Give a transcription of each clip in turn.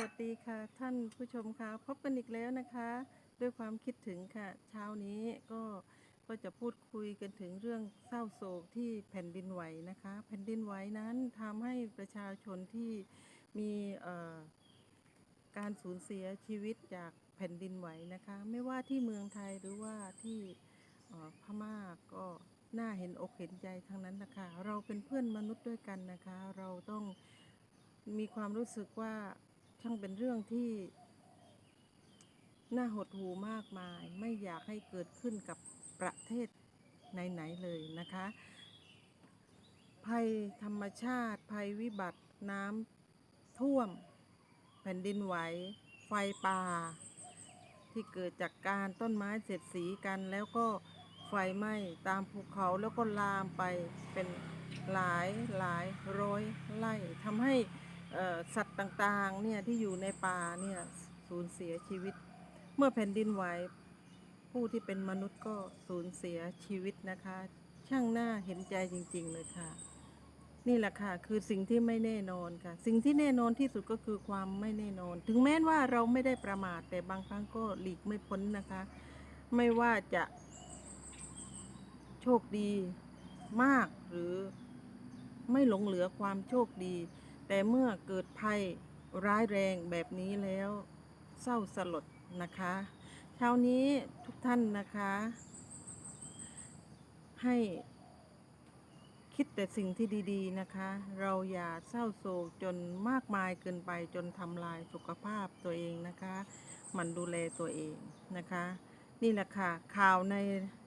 วัสดีค่ะ ท่านผู้ชมคะพบกันอีกแล้วนะคะ ด้วยความคิดถึงค่ะ เช้านี้ก็ก็จะพูดคุยกันถึงเรื่องเศร้าโศกที่แผ่นดินไหวนะคะ แผ่นดินไหวนั้นทำให้ประชาชนที่มีการสูญเสียชีวิตจากแผ่นดินไหวนะคะ ไม่ว่าที่เมืองไทยหรือว่าที่พม่าก็น่าเห็นอกเห็นใจทั้งนั้นนะคะ เราเป็นเพื่อนมนุษย์ด้วยกันนะคะ เราต้องมีความรู้สึกว่า ช่างเป็นเรื่องที่ น่าหดหูมากมาย ไม่อยากให้เกิดขึ้นกับประเทศไหนๆเลยนะคะ ภัยธรรมชาติ ภัยวิบัติน้ำท่วม แผ่นดินไหว ไฟป่า ที่เกิดจากการต้นไม้เสียดสีกันแล้วก็ไฟไหม้ตามภูเขาแล้วก็ลามไปเป็นหลายหลายร้อยไร่ทำให้ สัตว์ต่างๆเนี่ยที่อยู่ในป่าเนี่ยสูญเสียชีวิต เมื่อแผ่นดินไหวผู้ที่เป็นมนุษย์ก็สูญเสียชีวิตนะคะ ช่างน่าเห็นใจจริง ๆ เลยค่ะ นี่แหละค่ะ คือสิ่งที่ไม่แน่นอนค่ะ สิ่งที่แน่นอนที่สุดก็คือความไม่แน่นอน ถึงแม้ว่าเราไม่ได้ประมาทแต่บางครั้งก็หลีกไม่พ้นนะคะ ไม่ว่าจะโชคดีมากหรือไม่หลงเหลือความโชคดี แต่เมื่อเกิดภัยร้ายแรงแบบนี้แล้ว เศร้าสลดนะคะ เช้านี้ทุกท่านนะคะ ให้คิดแต่สิ่งที่ดีๆนะคะ เราอย่าเศร้าโศกจนมากมายเกินไปจนทำลายสุขภาพตัวเองนะคะ มันดูแลตัวเองนะคะ นี่แหละค่ะข่าวใน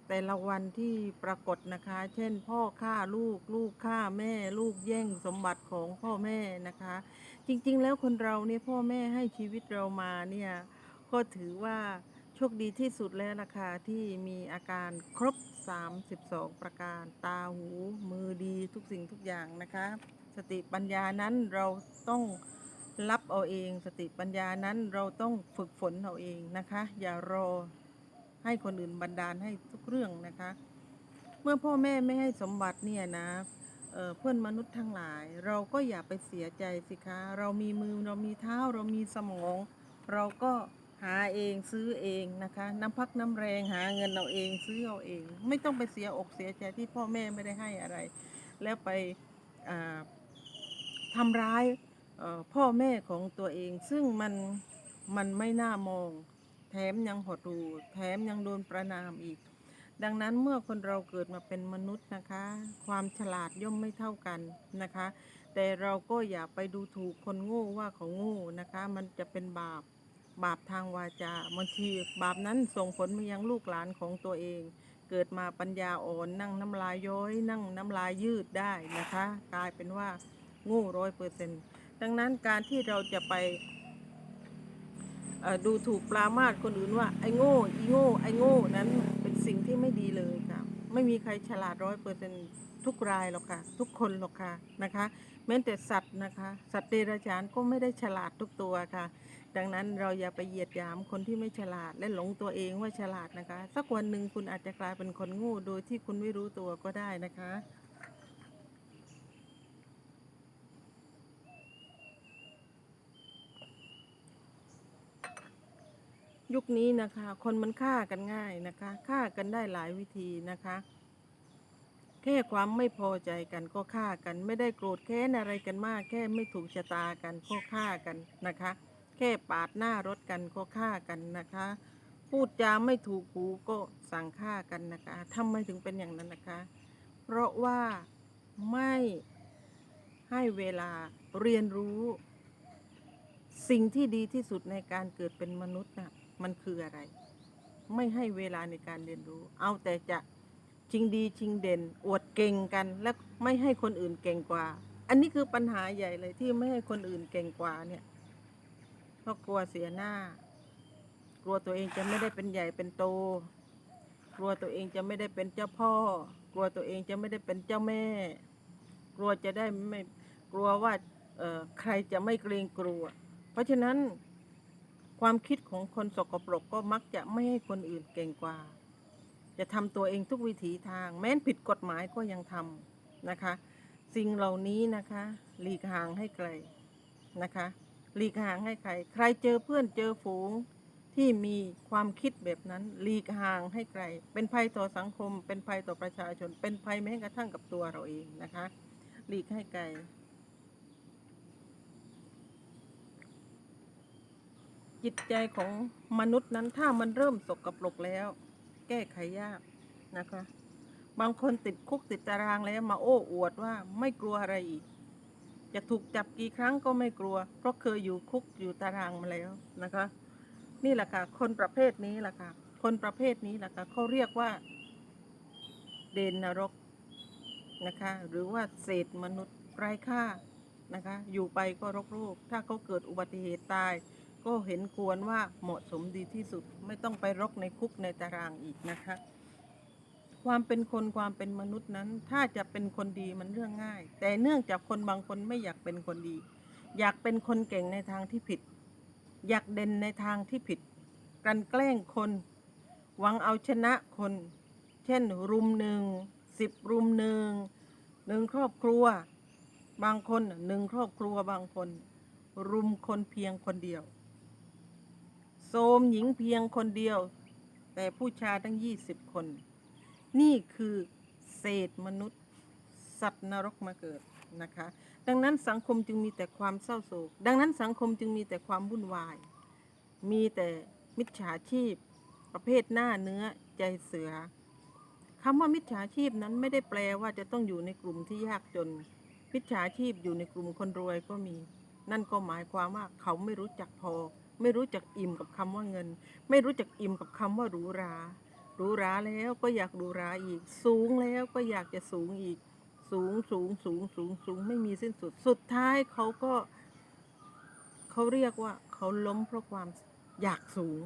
แต่ละวันที่ปรากฏนะคะ เช่น พ่อฆ่าลูก ลูกฆ่าแม่ ลูกแย่งสมบัติของพ่อแม่นะคะ จริงๆ แล้วคนเราเนี่ยพ่อแม่ให้ชีวิตเรามาเนี่ยก็ถือว่าโชคดีที่สุดแล้วนะคะ ที่มีอาการครบ 32 ประการ ตาหู มือดีทุกสิ่งทุกอย่างนะคะ สติปัญญานั้นเราต้องรับเอาเอง สติปัญญานั้นเราต้องฝึกฝนเอาเองนะคะ อย่ารอ ให้คนอื่นบันดาลให้ทุกเรื่องนะคะ เมื่อพ่อแม่ไม่ให้สมบัติเนี่ยนะเเพื่อนมนุษย์ทั้งหลาย เราก็อย่าไปเสียใจสิคะ เรามีมือเรามีเท้าเรามีสมอง เราก็หาเองซื้อเองนะคะ น้ำพักน้ำแรงหาเงินเอาเองซื้อเอาเอง ไม่ต้องไปเสียอกเสียใจที่พ่อแม่ไม่ได้ให้อะไร แล้วไปทำร้ายพ่อแม่ของตัวเอง ซึ่งมันมันไม่น่ามอง แถมยังหดหู่แถมยังโดนประนามอีก ดังนั้นเมื่อคนเราเกิดมาเป็นมนุษย์นะคะ ความฉลาดย่อมไม่เท่ากันนะคะ แต่เราก็อย่าไปดูถูกคนโง่ว่าเขาโง่นะคะ มันจะเป็นบาปบาปทางวาจาบางทีบาปนั้นส่งผลมายังลูกหลานของตัวเอง เกิดมาปัญญาอ่อนนั่งน้ำลายย้อย นั่งน้ำลายยืดได้นะคะ กลายเป็นว่าโง่ร้อยเปอร์เซ็นต์ดังนั้นการที่เราจะไป ดูถูกปรามาสคนอื่นว่าไอ้โง่อีโง่ไอ้โง่นั้นเป็นสิ่งที่ไม่ดีเลยค่ะ ไม่มีใครฉลาดร้อยเปอร์เซ็นทุกรายหรอกค่ะ ทุกคนหรอกค่ะนะคะ แม้แต่สัตว์นะคะ สัตว์เดรัจฉานก็ไม่ได้ฉลาดทุกตัวค่ะ ดังนั้นเราอย่าไปเหยียดหยามคนที่ไม่ฉลาดและหลงตัวเองว่าฉลาดนะคะ สักวันหนึ่งคุณอาจจะกลายเป็นคนโง่โดยที่คุณไม่รู้ตัวก็ได้นะคะ ยุคนี้นะคะ คนมันฆ่ากันง่ายนะคะฆ่ากันได้หลายวิธีนะคะ แค่ความไม่พอใจกันก็ฆ่ากัน ไม่ได้โกรธแค้นอะไรกันมาก แค่ไม่ถูกชะตากันก็ฆ่ากันนะคะ แค่ปาดหน้ารถกันก็ฆ่ากันนะคะ พูดจาไม่ถูกหูก็สั่งฆ่ากันนะคะทำไมถึงเป็นอย่างนั้นนะคะ เพราะว่าไม่ให้เวลาเรียนรู้ สิ่งที่ดีที่สุดในการเกิดเป็นมนุษย์น่ะ มันคืออะไร ไม่ให้เวลาในการเรียนรู้ เอาแต่จะชิงดีชิงเด่น อวดเก่งกัน และไม่ให้คนอื่นเก่งกว่า อันนี้คือปัญหาใหญ่เลยที่ไม่ให้คนอื่นเก่งกว่าเนี่ยเพราะกลัวเสียหน้า กลัวตัวเองจะไม่ได้เป็นใหญ่เป็นโต กลัวตัวเองจะไม่ได้เป็นเจ้าพ่อ กลัวตัวเองจะไม่ได้เป็นเจ้าแม่ กลัวจะได้ไม่กลัวว่าเอ่อใครจะไม่เกรงกลัว เพราะฉะนั้น ความคิดของคนสกปรกก็มักจะไม่ให้คนอื่นเก่งกว่า จะทำตัวเองทุกวิถีทาง แม้นผิดกฎหมายก็ยังทำนะคะ สิ่งเหล่านี้นะคะ หลีกห่างให้ไกลนะคะ หลีกห่างให้ใคร ใครเจอเพื่อนเจอฝูงที่มีความคิดแบบนั้นหลีกห่างให้ไกล เป็นภัยต่อสังคม เป็นภัยต่อประชาชน เป็นภัยแม้กระทั่งกับตัวเราเองนะคะ หลีกให้ไกล จิตใจของมนุษย์นั้นถ้ามันเริ่มสกปรกแล้ว แก้ไขยากนะคะ บางคนติดคุกติดตารางแล้วมาโอ้อวดว่าไม่กลัวอะไรอีก จะถูกจับกี่ครั้งก็ไม่กลัว เพราะเคยอยู่คุกอยู่ตารางมาแล้วนะคะ นี่แหละค่ะ คนประเภทนี้แหละค่ะ คนประเภทนี้แหละค่ะเขาเรียกว่า เดนนรกนะคะ หรือว่าเศษมนุษย์ไร้ค่านะคะ อยู่ไปก็รกรูป ถ้าเขาเกิดอุบัติเหตุตาย ก็เห็นควรว่าเหมาะสมดีที่สุด ไม่ต้องไปรกในคุกในตารางอีกนะคะ ความเป็นคนความเป็นมนุษย์นั้น ถ้าจะเป็นคนดีมันเรื่องง่าย แต่เนื่องจากคนบางคนไม่อยากเป็นคนดี อยากเป็นคนเก่งในทางที่ผิด อยากเด่นในทางที่ผิดกันแกล้งคน หวังเอาชนะคน เช่น รุมหนึ่งสิบรุมหนึ่งหนึ่งครอบครัว บางคนหนึ่งครอบครัวบางคน รุมคนเพียงคนเดียว โสมหญิงเพียงคนเดียว แต่ผู้ชายตั้งยี่สิบคน นี่คือเศษมนุษย์ สัตว์นรกมาเกิดนะคะ ดังนั้นสังคมจึงมีแต่ความเศร้าโศก ดังนั้นสังคมจึงมีแต่ความวุ่นวาย มีแต่มิจฉาชีพ ประเภทหน้าเนื้อใจเสือคำว่ามิจฉาชีพนั้นไม่ได้แปลว่าจะต้องอยู่ในกลุ่มที่ยากจน มิจฉาชีพอยู่ในกลุ่มคนรวยก็มี นั่นก็หมายความว่าเขาไม่รู้จักพอ ไม่รู้จักอิ่มกับคำว่าเงิน ไม่รู้จักอิ่มกับคำว่าหรูหราหรูหราแล้วก็อยากหรูหราอีก สูงแล้วก็อยากจะสูงอีก สูงสูงสูงสูงสูงไม่มีสิ้นสุด สุดท้ายเขาก็เขาเรียกว่าเขาล้มเพราะความอยากสูง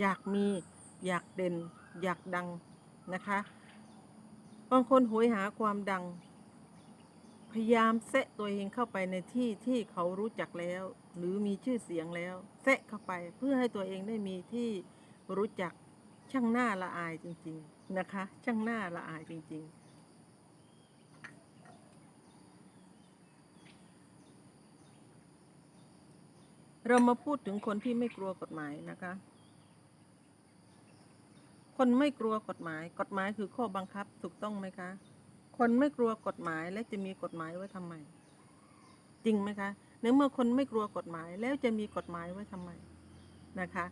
อยากมี อยากเด่น อยากดังนะคะบางคนโหยหาความดัง พยายามแซะตัวเองเข้าไปในที่ที่เขารู้จักแล้ว หรือมีชื่อเสียงแล้วแซะเข้าไปเพื่อให้ตัวเองได้มีที่รู้จักช่างหน้าละอายจริง ๆนะคะ ช่างหน้าละอายจริง ๆเรามาพูดถึงคนที่ไม่กลัวกฎหมายนะคะ คนไม่กลัวกฎหมาย กฎหมายคือข้อบังคับถูกต้องไหมคะ คนไม่กลัวกฎหมายและจะมีกฎหมายไว้ทำไม จริงไหมคะ ในเมื่อคนไม่กลัวกฎหมายแล้วจะมีกฎหมายไว้ทำไมนะคะ